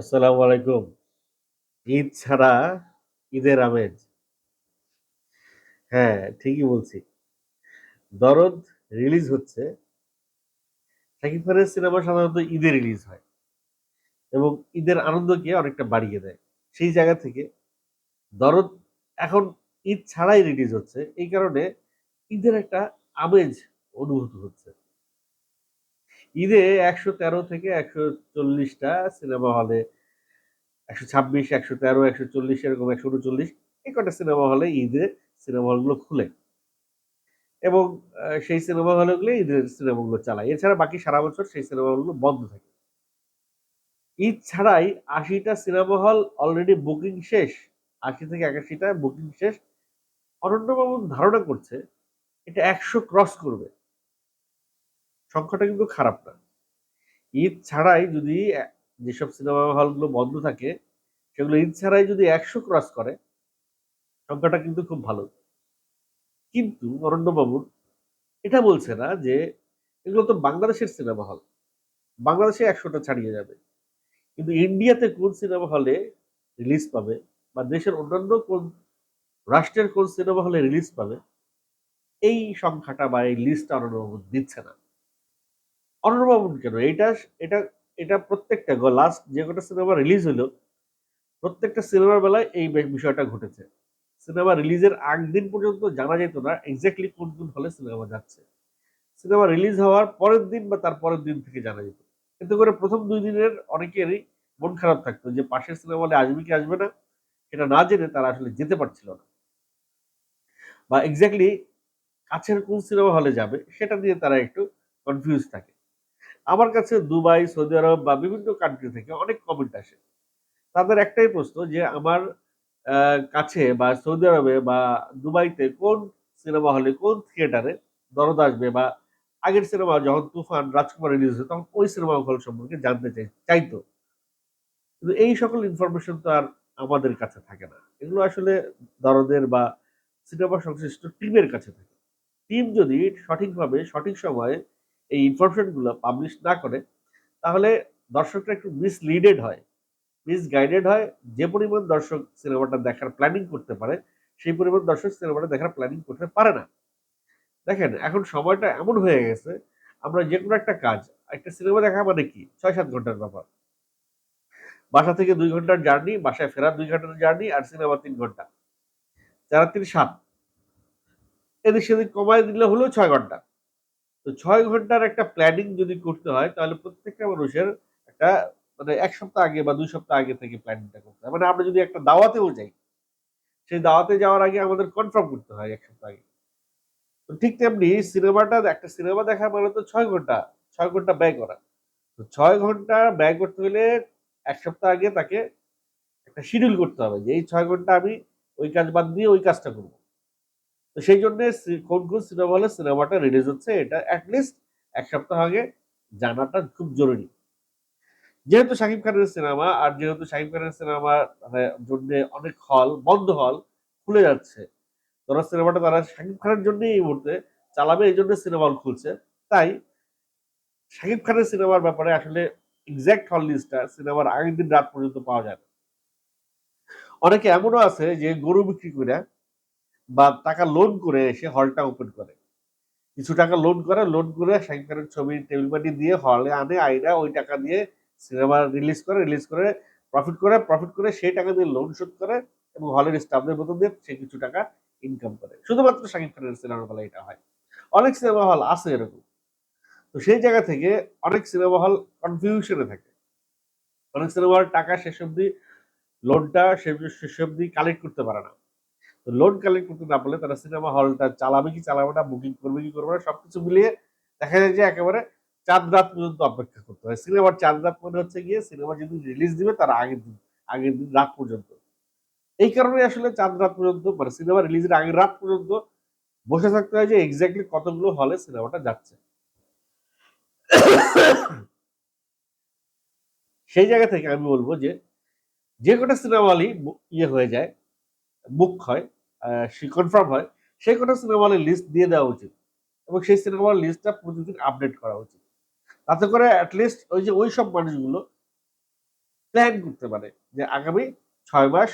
আসসালামু আলাইকুম। ঈদ ছাড়া ঈদের আমেজ। হ্যাঁ, ঠিকই বলছি। 'দরদ' রিলিজ হচ্ছে। শাকিব সিনেমা সাধারণত ঈদে রিলিজ হয়। এবং ঈদের আনন্দকে অনেকটা বাড়িয়ে দেয়। সেই জায়গা থেকে 'দরদ' এখন ঈদ ছাড়াই রিলিজ হচ্ছে। এই কারণে ঈদের একটা আমেজ অনুভূত হচ্ছে। ঈদে ১১৩ থেকে একশো চল্লিশটা সিনেমা হলে ১২৬, ১১৩, ১৪০ এরকম ১৩৯ এই কটা সিনেমা হলে ঈদে সিনেমা হলগুলো খুলে। এবং সেই সিনেমা হলগুলোই ঈদের সিনেমাগুলো চালায়। এছাড়া বাকি সারা বছর সেই সিনেমা হলগুলো বন্ধ থাকে। ঈদ ছাড়াই আশিটা সিনেমা হল অলরেডি বুকিং শেষ। ৮০ থেকে একাশিটা বুকিং শেষ। অনন্যবাবু ধারণা করছে এটা ১০০ ক্রস করবে। সংখ্যাটা কিন্তু খারাপ না। ঈদ ছাড়াই যদি যেসব সিনেমা হলগুলো বন্ধ থাকে, সেগুলো ঈদ ছাড়াই যদি ১০০ ক্রস করে, সংখ্যাটা কিন্তু খুব ভালো। কিন্তু অরণ্যবাবু এটা বলছে না যে এগুলো তো বাংলাদেশের সিনেমা হল। বাংলাদেশে একশোটা ছাড়িয়ে যাবে। কিন্তু ইন্ডিয়াতে কোন সিনেমা হলে রিলিজ পাবে বা দেশের অন্যান্য কোন রাষ্ট্রের কোন সিনেমা হলে রিলিজ পাবে, এই সংখ্যাটা বা এই লিস্টটা অরণ্যবাবু দিচ্ছে না। অরণ্যবাবুর কেন? এইটা এটা এটা প্রত্যেকটা লাস্ট যে কটা সিনেমা রিলিজ হলো প্রত্যেকটা সিনেমার বেলায় এই বিষয়টা ঘটেছে। সিনেমা রিলিজের আগদিন পর্যন্ত জানা যেত না এক্সাক্টলি কোন, কোন হলে সিনেমা যাচ্ছে। সিনেমা রিলিজ হওয়ার পরের দিন বা তার পরের দিন থেকে জানা যেত। এতে করে ১ম ২ দিনের অনেকেরই মন খারাপ থাকতো যে পাশের সিনেমা হলে আসবে কি আসবে না, সেটা না জেনে তারা আসলে যেতে পারছিল না। বা এক্সাক্টলি কাছের কোন সিনেমা হলে যাবে সেটা নিয়ে তারা একটু কনফিউজ থাকে। আমার কাছে দুবাই, সৌদি আরব বা বিভিন্ন কান্ট্রি থেকে অনেক কমেন্ট আসে। তাদের একটাই প্রশ্ন যে আমার কাছে বা সৌদি আরবে বা দুবাইতে কোন সিনেমা হলে, কোন থিয়েটারে 'দরদ' আসবে বা আগের সিনেমা যখন 'তুফান', 'রাজকুমার' রিলিজ হতো তখন ওই সিনেমা হল সম্পর্কে জানতে চাই চাইতো। কিন্তু এই সকল ইনফরমেশন তো আর আমাদের কাছে থাকে না। এগুলো আসলে 'দরদের' বা সিনেমা সংশ্লিষ্ট টিমের কাছে থাকে। টিম যদি সঠিকভাবে সঠিক সময়ে এই ইনফরমেশনগুলো পাবলিশ না করে, তাহলে দর্শকরা একটু মিসলিডেড হয়। মিসগাইডেড হয়। যে পরিমাণ দর্শক সিনেমাটা দেখার প্ল্যানিং করতে পারে, সেই পরিমাণ দর্শক সিনেমাটা দেখার প্ল্যানিং করতে পারে না। দেখেন এখন সময়টা এমন হয়ে গেছে, আমরা যেকোনো একটা কাজ, একটা সিনেমা দেখা মানে কি ৬-৭ ঘণ্টার ব্যাপার। বাসা থেকে দুই ঘণ্টার জার্নি, বাসায় ফেরার দুই ঘণ্টার জার্নি আর সিনেমা তিন ঘণ্টা। ৪ আর ৩ ৭। এদিক সেদিক কমায় দিলে হলো ছয় ঘণ্টা। তো ছয় ঘণ্টার একটা প্ল্যানিং যদি করতে হয় তাহলে প্রত্যেকটা মানুষের একটা মানে এক সপ্তাহ আগে বা ২ সপ্তাহ আগে থেকে প্ল্যানিংটা করতে হয়। মানে আমরা যদি একটা দাওয়াতেও যাই, সেই দাওয়াতে যাওয়ার আগে আমাদের কনফার্ম করতে হয় এক সপ্তাহ আগে। তো ঠিক তেমনি সিনেমাটা একটা সিনেমা দেখা মানে তো ৬ ঘণ্টা, ছয় ঘণ্টা ব্যয় করা। তো ছয় ঘণ্টা ব্যয় করতে হলে এক সপ্তাহ আগে তাকে একটা শিডিউল করতে হবে যে এই ছয় ঘণ্টা আমি ওই কাজ বাদ দিয়ে ওই কাজটা করব। তো সেই জন্যে কোন, সিনেমা হলে সিনেমাটা রিলিজ হচ্ছে এটা এট লিস্ট ১ সপ্তাহ আগে জানাটা খুব জরুরি। যেহেতু শাকিব খানের সিনেমা আর যেহেতু শাকিব খানের সিনেমার মানে জন্যে অনেক হল, বন্ধ হল খুলে যাচ্ছে। ধরো সিনেমাটা তারা শাকিব খানের জন্যই এই মুহূর্তে চালাবে এই জন্য সিনেমা হল খুলছে। তাই শাকিব খানের সিনেমার ব্যাপারে আসলে এক্সাক্ট হল লিস্টটা সিনেমার আগের দিন রাত পর্যন্ত পাওয়া যায় না। অনেকে এমনও আছে যে গরু বিক্রি কইরা বা টাকা লোন করে এসে হলটা ওপেন করে। কিছু টাকা লোন করে, লোন করে শাকিব ছবির টেবিল মানি দিয়ে হলে আনে, আইনা ওই টাকা দিয়ে সিনেমা রিলিজ করে, রিলিজ করে প্রফিট করে, প্রফিট করে সেই টাকা দিয়ে লোন শোধ করে এবং হলের স্টাফদের বেতন দিয়ে সে কিছু টাকা ইনকাম করে। শুধুমাত্র শাকিব খানের সিনেমার বেলায় এটা হয়। অনেক সিনেমা হল আছে এরকম। তো সেই জায়গা থেকে অনেক সিনেমা হল কনফিউশন থাকে। অনেক সিনেমা হল টাকা শেষ অবধি লোনটা শেষ অবধি কালেক্ট করতে পারে না। তো লোন কালেক্ট করতে না পারলে তারা সিনেমা হলটা চালাবে কি চালাবে না, বুকিং করবে কি করবে না সবকিছু মিলিয়ে দেখা যায় যে একেবারে চাঁদ রাত পর্যন্ত অপেক্ষা করতে হয়। সিনেমার চাঁদ রাত মানে হচ্ছে গিয়ে সিনেমা যেদিন রিলিজ দিবে তার আগের দিন, আগের দিন রাত পর্যন্ত। এই কারণে আসলে চাঁদ রাত পর্যন্ত মানে সিনেমা রিলিজের আগের রাত পর্যন্ত বসে থাকতে হয় যে এক্সাক্টলি কতগুলো হলে সিনেমাটা যাচ্ছে। সেই জায়গা থেকে আমি বলব যে, যে কটা সিনেমা হলই ইয়ে হয়ে যায়, বুক হয়, সে কনফার্ম হয়, সেই কটা সিনেমা হলের লিস্ট দিয়ে দেওয়া উচিত। এবং সেই সিনেমা হলের লিস্টটা প্রতিদিন আপডেট করা উচিত। তাতে করে এট লিস্ট ওই যে ওই সব মানুষগুলো প্ল্যান করতে পারে যে আগামী ছয় মাস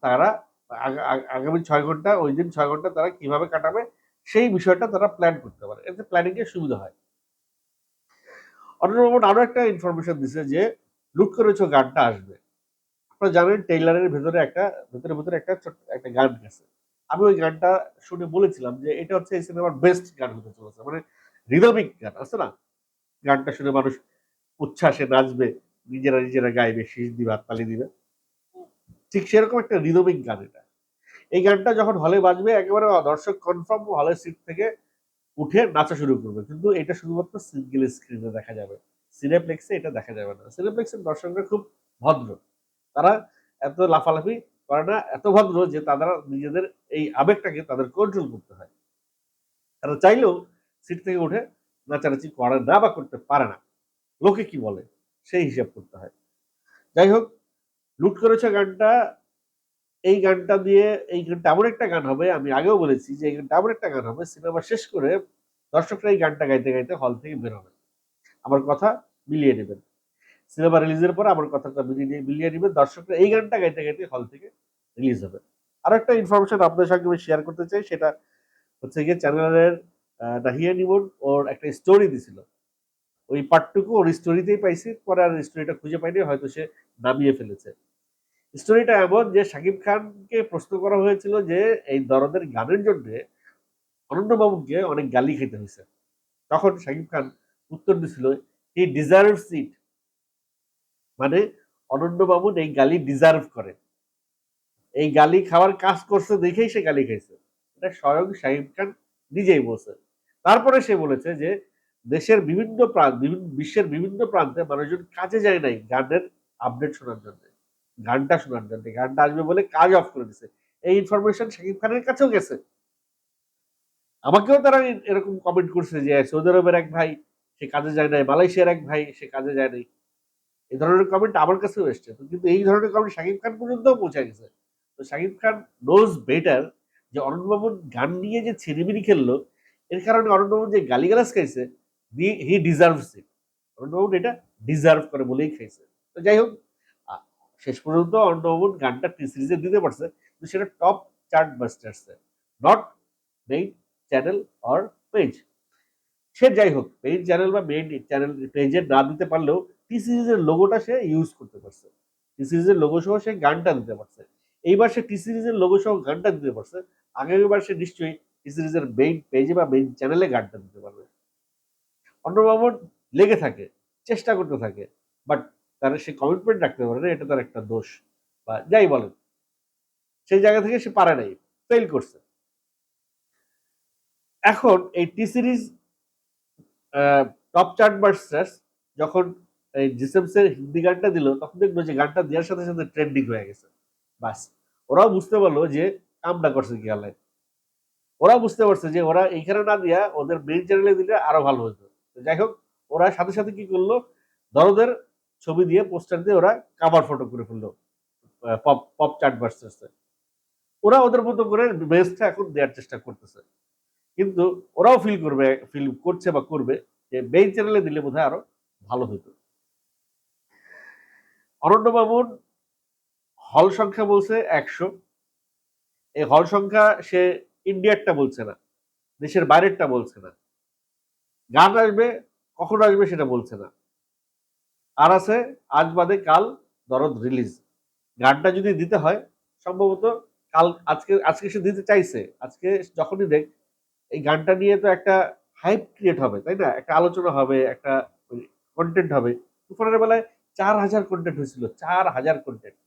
তারা আগা- আগা- আগামী ছয় ঘণ্টা ওই দিন ছয় ঘণ্টা তারা কীভাবে কাটাবে সেই বিষয়টা তারা প্ল্যান করতে পারে এতে প্ল্যানিং এর সুবিধা হয় অন্যরকম আরও একটা ইনফরমেশন দিছে যে লুট করেছ গানটা আসবে আপনারা জানেন টেইলারের ভেতরে একটা, ভেতরে ভেতরে একটা একটা গান গেছে। আমি ওই গানটা শুনে বলেছিলাম যে এটা হচ্ছে এই সিনেমার বেস্ট গান হতে চলেছে। মানে রিদমিক গান, আছে না? গানটা শুনে মানুষ উচ্ছ্বাসে নাচবে, নিজেরা নিজেরা গাইবে, শীষ দিবে হাততালি দিবে। ঠিক সেরকম একটা রিদমিক গান এটা। এই গানটা যখন হলে বাজবে, একেবারে দর্শক কনফার্ম হলের সিট থেকে উঠে নাচা শুরু করবে। কিন্তু এটা শুধুমাত্র সিঙ্গেল স্ক্রিনে দেখা যাবে। সিনেপ্লেক্সে এটা দেখা যাবে না। সিনেপ্লেক্সের দর্শকরা খুব ভদ্র। তারা এত লাফালাফি করে না, এত ভদ্র যে তারা নিজেদের এই আবেগটাকে তাদের কন্ট্রোল করতে হয়। তারা চাইলেও সিট থেকে উঠে নাচানাচি করে না বা করতে পারে না। লোকে কি বলে? সেই হিসাব করতে হয়। যাই হোক, লুট করেছে গানটা, এই গানটা দিয়ে এই গানটা এমন একটা গান হবে, আমি আগেও বলেছি যে এই গানটা এমন একটা গান হবে, সিনেমা শেষ করে দর্শকরা এই গানটা গাইতে গাইতে হল থেকে বের হবে। আমার কথা মিলিয়ে নেবেন। সিনেমা রিলিজের পর আমার কথাটা মিলিয়ে নেবেন দর্শকরা এই গানটা গাইতে গাইতে হল থেকে রিলিজ হবে। আর একটা ইনফরমেশন আপনাদের সঙ্গে আমি শেয়ার করতে চাই, সেটা হচ্ছে গিয়ে চ্যানেলের নাহিয়া নিমন, ওর একটা স্টোরি দিছিল। ওই পার্টটুকু ওর স্টোরিতেই পাইছি, পরে আর স্টোরিটা খুঁজে পাইনি, হয়তো সে নামিয়ে ফেলেছে। স্টোরিটা এমন যে, শাকিব খানকে প্রশ্ন করা হয়েছিল যে, এই দরদের গানের জন্য অনন্য বাবুকে অনেক গালি খেতে হয়েছে। তখন শাকিব খান উত্তর দিছিল হি ডিজার্ভ ইট মানে অনন্য বাবু এই গালি ডিজার্ভ করে। এই গালি খাওয়ার কাজ করছে দেখেই সে গালি খাইছে। এটা স্বয়ং শাহিব খান নিজেই বলছে। তারপরে সে বলেছে যে, দেশের বিভিন্ন প্রান্ত বিশ্বের বিভিন্ন প্রান্তে মানুষজন কাজে যায় নাই গানের আপডেট শোনার জন্য। গানটা শোনার জন্য। গানটা আসবে বলে কাজ অফ করে দিছে। এই ইনফরমেশন শাকিব খানের কাছেও গেছে। আমাকেও তারা এরকম কমেন্ট করছে যে, সৌদি আরবের এক ভাই, সে কাজে যায় নাই, মালয়েশিয়ার এক ভাই, সে কাজে যায় নাই। এই ধরনের কমেন্ট আমার কাছেও এসছে। তো কিন্তু এই ধরনের কমেন্ট শাকিব খান পর্যন্তও পৌঁছে গেছে। তো শাকিব খান নোজ বেটার যে অরুণবাবুর গান নিয়ে যে ছিনিমিনি খেললো, এর কারণে অরুণবাবু যে গালিগালাজ খাইছে হি ডিজার্ভস ইট অরুণবাবু এটা ডিজার্ভ করে বলেই খাইছে। তো যাই হোক শেষ পর্যন্ত অরুণবাবুর গানটা টি সিরিজে দিতে পারছে, কিন্তু সেটা top chart বাস্টার্সে not main channel or page সে যাই হোক মেইন চ্যানেল বা মেইন চ্যানেল পেজে না দিতে পারলেও টি সিরিজের লোগোটা সে ইউজ করতে পারছে। টি সিরিজের লোগো সহ সে গানটা দিতে পারছে। এইবার সে টি সিরিজের লোগো সহ গানটা দিতে পারছে। আগামীবার সে নিশ্চয়ই টি সিরিজের মেইন পেজে বা মেইন চ্যানেলে গানটা দিতে পারবে। অন্যবাবন লেগে থাকে, চেষ্টা করতে থাকে বাট তার সে কমিটমেন্ট রাখতে পারে না, এটা তার একটা দোষ বা যাই বলেন। সেই জায়গা থেকে সে পারে নাই ফেল করছে। এখন এই T series top chart busters যখন এই জিসেমসের হিন্দি গানটা দিল, তখন দেখল যে গানটা দেওয়ার সাথে সাথে ট্রেন্ডিং হয়ে গেছে। বাস, ওরাও বুঝতে পারল যে কামটা করছে কি ওরা বুঝতে পারছে যে ওরা এইখানে না দিয়া ওদের মেইন চ্যানেলে দিলে আরও ভালো হতো তো যাই হোক, ওরা সাথে সাথে কি করল, দরদের ছবি দিয়ে, পোস্টার দিয়ে ওরা কাভার ফটো করে ফেলল পপ পপ চার্ট ভার্সেস ওরা ওদের মতো করে বেস্টটা এখন দেওয়ার চেষ্টা করতেছে। কিন্তু ওরাও ফিল করবে ফিল করছে বা করবে যে মেইন চ্যানেলে দিলে বোধহয় আরও ভালো হতো অরণ্যবাবুর হল সংখ্যা বলছে একশো। এই হল সংখ্যা সে ইন্ডিয়ারটা বলছে না, দেশের বাইরেরটা বলছে না। গান আসবে, কখন আসবে সেটা বলছে না। আর আছে, আজ বাদে কাল দরদ রিলিজ। গানটা যদি দিতে হয়, সম্ভবত কাল, আজকে আজকে সে দিতে চাইছে। আজকে যখনই দেখ, এই গানটা নিয়ে তো একটা হাইপ ক্রিয়েট হবে, তাই না? একটা আলোচনা হবে, একটা কন্টেন্ট হবে। তুফানের বেলায় চার হাজার কন্টেন্ট হয়েছিল, চার হাজার কন্টেন্ট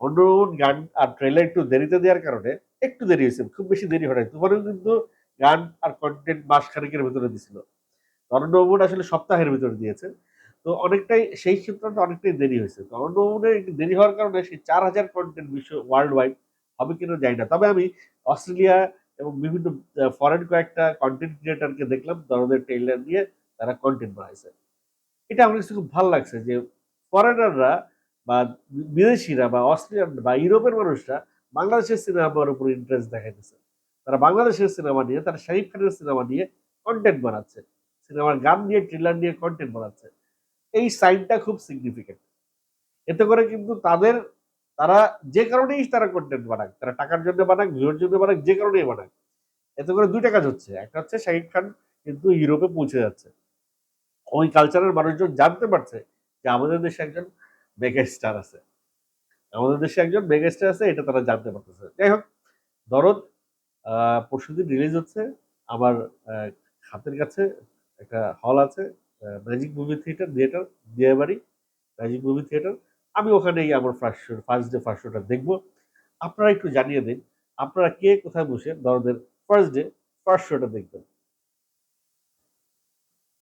অন্য গান আর ট্রেলার একটু দেরিতে দেওয়ার কারণে একটু দেরি হয়েছে, খুব বেশি দেরি হয় তোমারও কিন্তু গান আর কন্টেন্ট মাস খানিকের ভিতরে দিছিল অরণ্যবাবুর আসলে সপ্তাহের ভিতরে দিয়েছে। তো অনেকটাই সেই ক্ষেত্রে অনেকটাই দেরি হয়েছে। তো অরণ্যবাবুর একটু দেরি হওয়ার কারণে সেই চার হাজার কন্টেন্ট বিশ্ব ওয়ার্ল্ড ওয়াইড হবে কিনা জানি না। তবে আমি অস্ট্রেলিয়া এবং বিভিন্ন ফরেন কয়েকটা কন্টেন্ট ক্রিয়েটারকে দেখলাম, দরদের ট্রেলার দিয়ে তারা কন্টেন্ট বানাইছে। এটা আমার কাছে খুব ভালো লাগছে যে ফরেনাররা বা বিদেশিরা বা অস্ট্রেলিয়ান বা ইউরোপের মানুষরা বাংলাদেশের সিনেমার উপর ইন্টারেস্ট দেখাইতেছে। তারা বাংলাদেশের সিনেমা নিয়ে, তারা শাহিদ খানের সিনেমা নিয়ে কন্টেন্ট বানাচ্ছে। সিনেমার গান নিয়ে ট্রেলার নিয়ে কন্টেন্ট বানাচ্ছে। এই সাইনটা খুব সিগনিফিকেন্ট এতে করে কিন্তু তাদের, তারা যে কারণেই তারা কন্টেন্ট বানাক, তারা টাকার জন্য বানাক, ভিউর জন্য বানাক, যে কারণেই বানাক, এতে করে দুইটা কাজ হচ্ছে। একটা হচ্ছে শাহিদ খান কিন্তু ইউরোপে পৌঁছে যাচ্ছে। ওই কালচারের মানুষজন জানতে পারছে যে আমাদের দেশে একজন মেগা স্টার আছে। আমাদের দেশে একজন মেগা স্টার আছে, এটা তারা জানতে পারতেছে। যাই হোক, দরদ পরশুদিন রিলিজ হচ্ছে। আমার হাতের কাছে একটা হল আছে ম্যাজিক মুভি থিয়েটার থিয়েটার দিয়ে বাড়ি ম্যাজিক মুভি থিয়েটার আমি ওখানেই আমার first show first day first শোটা দেখব। আপনারা একটু জানিয়ে দিন, আপনারা কে কোথায় বসে দরদের ফার্স্ট ডে ফার্স্ট শোটা দেখবেন?